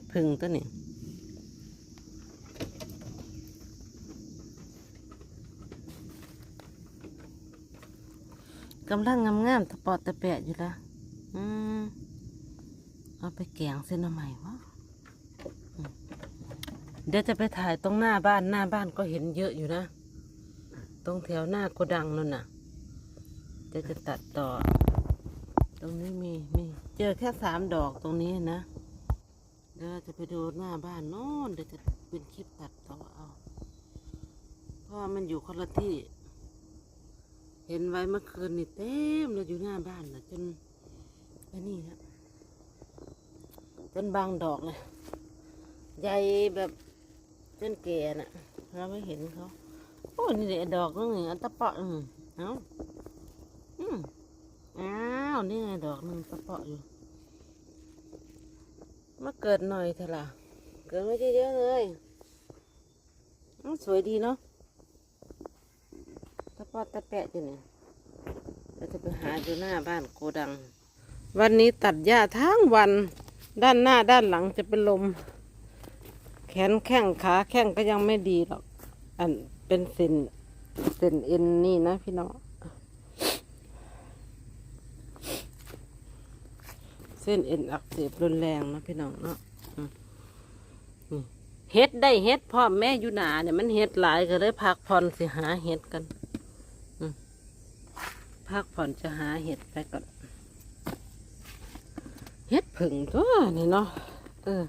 ดผึ่งตัวนี้กำลังงามๆตะปอดตะแปะอยู่ละอืมเอาไปแกงเส้นอใหม่วะเดี๋ยวจะไปถ่ายตรงหน้าบ้านหน้าบ้านก็เห็นเยอะอยู่นะ ตรงแถวหน้าโกดังนั่นน่ะจะจะตัดต่อ ตรงนี้มีมี เจอแค่สามดอกตรงนี้นะ ดี๋ยวจะไปดูหน้าบ้านโน้นเดี๋ยวจะเป็นคลิปตัดต่อเอา เพราะมันอยู่คนละที่ เห็นไว้เมื่อคืนนี่เต็มเลยอยู่หน้าบ้านนะจนไอ้นี่นะจนบางดอกเลยใหญ่แบบจนแก่น่ะ เราไม่เห็นเขาโอ้นี่เด็ดอกนึงอันตะเปาะอืมเอ้าอืมอ้าวนี่ไงดอกนึงตะเปาะอยู่ มาเกิดหน่อยเถอะล่ะ เกิดไม่เยอะๆเลยอ้าวสวยดีเนาะตะปาะตะแปะอยู่เนี่ยเราจะไปหาอยู่หน้าบ้านโกดัง วันนี้ตัดหญ้าทั้งวัน ด้านหน้าด้านหลังจะเป็นลม แขนแข้งขาแข้งก็ยังไม่ดีหรอก อันเป็นเส้นเส้นเอ็นนี่นะพี่น้อง ส้นเอ็นอักเสบรุนแรงนะพี่น้องเนาะเฮ็ดได้เฮ็ดพ่อแม่อยู่หนาเนี่ยมันเฮ็ดหลายก็เลยพักผ่อนสิหาเฮ็ดกันพักผ่อนจะหาเห็ดไปก่อนเฮ็ดผึ่งตัวนี่เนาะเออ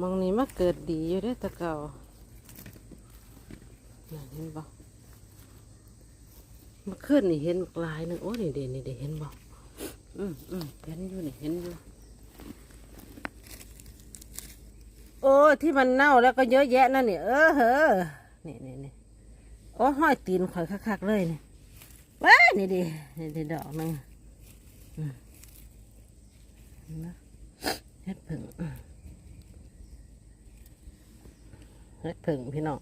มองนี้มาเกิดดีอยู่ได้ตะเก่าน่ะเห็นบ่เมื่อคืนนี่เห็นหลายหนึงโอ้นี่เด่นนี่เด่นเห็นบ่ อืมอืมเห็นอยู่นี่เห็นอยู่ โอ้ที่มันเน่าแล้วก็เยอะแยะนั่นนี่เออเฮ้อนี่นี่นี่โอ้ห้อยตีนข่อยคักๆเลยนี่ว้านี่ดินี่ดิดอกนึงเห็นไหมเฮ็ดผึ่งเฮ็ดผึ่งพี่น้อง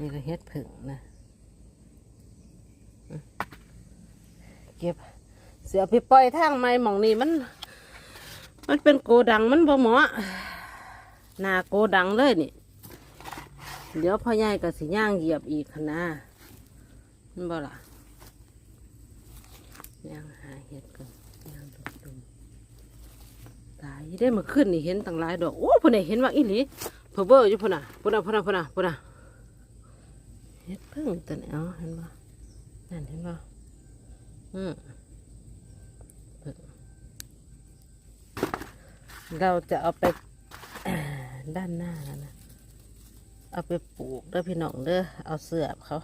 นี่ก็เฮ็ดผึ่งนะอืม เก็บ เสือไปปล่อยทางไม้หมองนี่มัน มันเป็นโกดังมันบ่เหมาะหนาโกดังเลยนี่ เดี๋ยวพ่อใหญ่ก็สิย่างเหยียบอีกนะมันบ่ล่ะย่างหาเห็ดกันย่างดุดมตายได้มาขึ้นนี่เห็นตั้งหลายดอกโอ้พ่อนี่เห็นว่าอีหลีเพอเบอร์อยู่พ่อน่ะพ่อน่ะพ่อน่ะพ่อน่ะพ่อน่ะเฮ็ดพึ่งตัวนี้เอาเห็นบ่นั่นเห็นบ่ เราจะเอาไปด้านหน้าแล้วนะ เอาไปปลูกเด้อพี่น้องเด้อ เอาเสือบเขา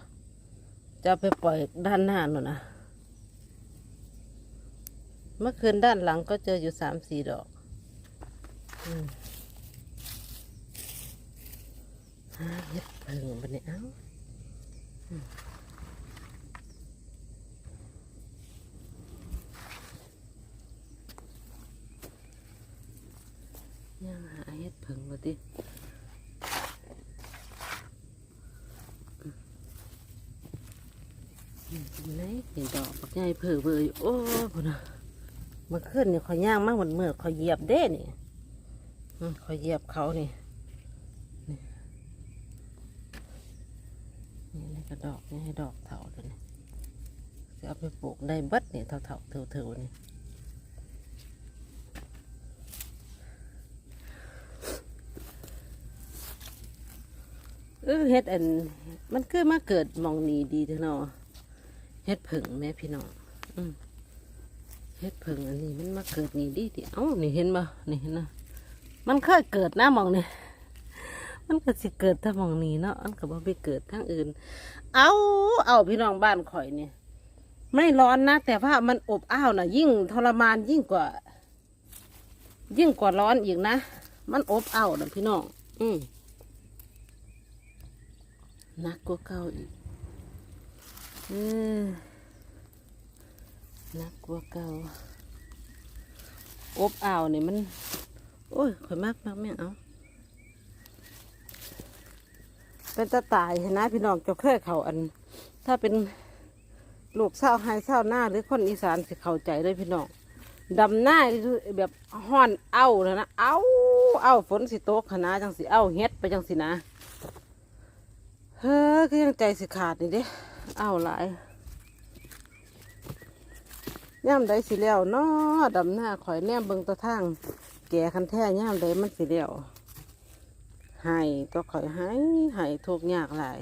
จะเอาไปปล่อยด้านหน้าหนูนะ เมื่อคืนด้านหลังก็เจออยู่สามสี่ดอกอืมหาเฮ็ดพึ่งบันนี้เอ้า ย่างหาเห็ดผึ่งมาติอยู่ไหนเห็นดอกปักใหญ่เผือเบืออยู่โอ้พุ่นนะมื่อคืนเนี่ยขอยย่างมากเหมือนเมื่อขอยเหยียบเด้นี่อืมขอยเหยียบเขานี่นี่นี่นี่กระดอกนี่ให้ดอกเถาตัวนี้จะเอาไปปลูกได้บัดนี่เถาเถาเถาเถานี่ เออเฮ็ดอัน มันคือมาเกิดมองนีดีเถอะเนาะเฮ็ดผึ่งแม่พี่น้องเฮ็ดผึ่งอันนี้มันมาเกิดนี่ดีดิเอ้านี่เห็นบ่นี่เห็นนะมันเคยเกิดนะมองนี่มันก็สิเกิดถ้ามองนี้เนาะมันก็บ่ไปเกิดทางอื่น เอาเอาพี่น้องบ้านข่อยเนี่ยไม่ร้อนนะ แต่ว่ามันอบอ้าวนะยิ่งทรมานยิ่งกว่า ยิ่งกว่าร้อนอีกนะ มันอบอ้าวนะพี่น้อง อืม นักกว่าเก่าอีกเออหนักกว่าเก่าอบอ้าวนี่มัน โอ้ยข่อยมากมากแม่เอาเป็นตาตายเห็นนะพี่น้องจะเคยเขาอัน ถ้าเป็นลูกเศร้าไฮเศร้าหน้าหรือคนอีสานสิเข้าใจเลยพี่น้องดำหน้าแบบห้อนเอ้านะเอ้าเอ้าฝนสิตกขนาจังสิเอ้าเฮ็ดไปจังสินะ เฮ้อคือยังใจสิขาดนี่เด้เอาหลายย่ามใดสิแล้วเนาะดำหน้าข่อยแนมเบิงตัวทาง แก่คันแท้ย่ามใดมันสิแล้วให้ตัวข่อยให้ให้ทุกยากหลาย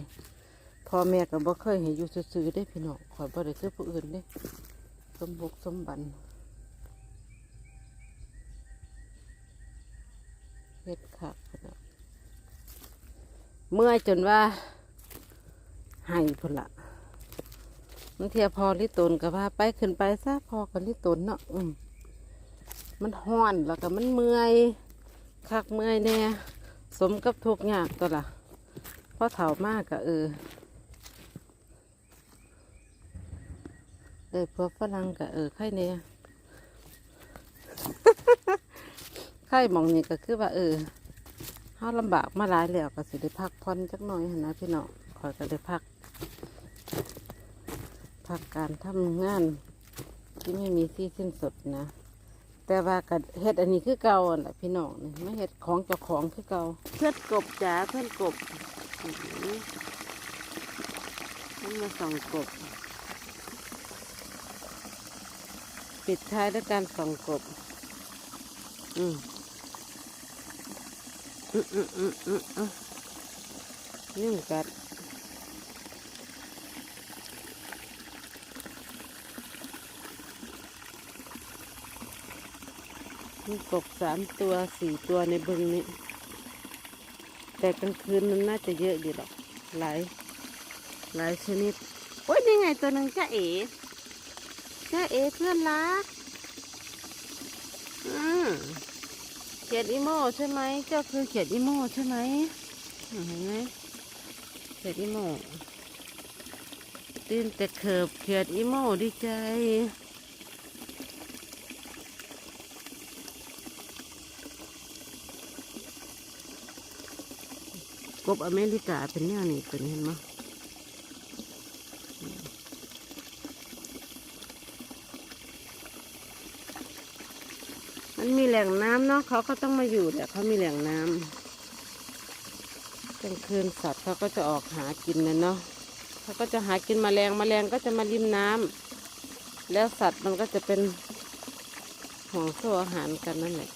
พ่อแม่ก็บ่เคยให้อยู่ซื่อๆได้พี่น้องข่อยบ่ได้คือผู้อื่นเด้สมบุกสมบันเฮ็ดคักพุ่นน่ะเมื่อยจนว่า ให้พุ่นละมันเทียพอลิตนกับว่าไปขึ้นไปซะพอกับลิตนเนาะอืมมันห้อนแล้วก็มันเมื่อยคักเมื่อยแน่สมกับทุกข์ยากตัวละเพราะเฒ่ามากก็เออเออพวกฝรั่งก็เออไข่เนี่ยไข่มองนี่ก็คือว่าเออเฮาลำบากมาหลายแล้วก็สิได้พักผ่อนจักหน่อยนนะพี่น้อง ขอยก็ได้พัก พักการทำงานที่ไม่มีที่สิ้นสุดนะ แต่ว่าก็เฮ็ดอันนี้คือเก่าแหละพี่น้องนี่ไม่เฮ็ดของเจ้าของคือเก่าเพื่อนกบจ๋าเพื่อนกบอื้อหือมันมาส่องกบ ปิดท้ายด้วยการส่องกบ อืมอืมอืมอืมอืมอืมยุ่งกัด มีกบสามตัวสี่ตัวในบึงนี้ แต่กลางคืนมันน่าจะเยอะอยู่หรอก หลาย หลายชนิด โอ้ยนี่ไงตัวหนึ่งจ้าเอ๋จ้าเอ๋เพื่อนรักอืมเขียดอีโม่ใช่ไหมเจ้าคือเขียดอีโม่ใช่ไหมเห็นไหมเขียดอีโม่ตื่นแต่เขิบเขียดอีโม่ดีใจ กบอเมริกาเป็นแนวนี้เป็นเห็นไหมมันมีแหล่งน้ำเนาะเขาก็ต้องมาอยู่แหละเขามีแหล่งน้ำกลางคืนสัตว์เขาก็จะออกหากินนะเนาะเขาก็จะหากินแมลงแมลงก็จะมาริมน้ำแล้วสัตว์มันก็จะเป็นห่วงโซ่อาหารกันนั่นแหละ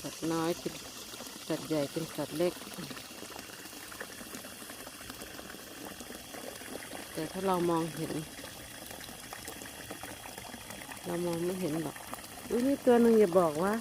สัตว์น้อยกิน สัตว์ใหญ่เป็นสัตว์เล็ก แต่ถ้าเรามองเห็น เรามองไม่เห็นหรอกอุ้ยนี่ตัวหนึ่งอย่าบอกว่า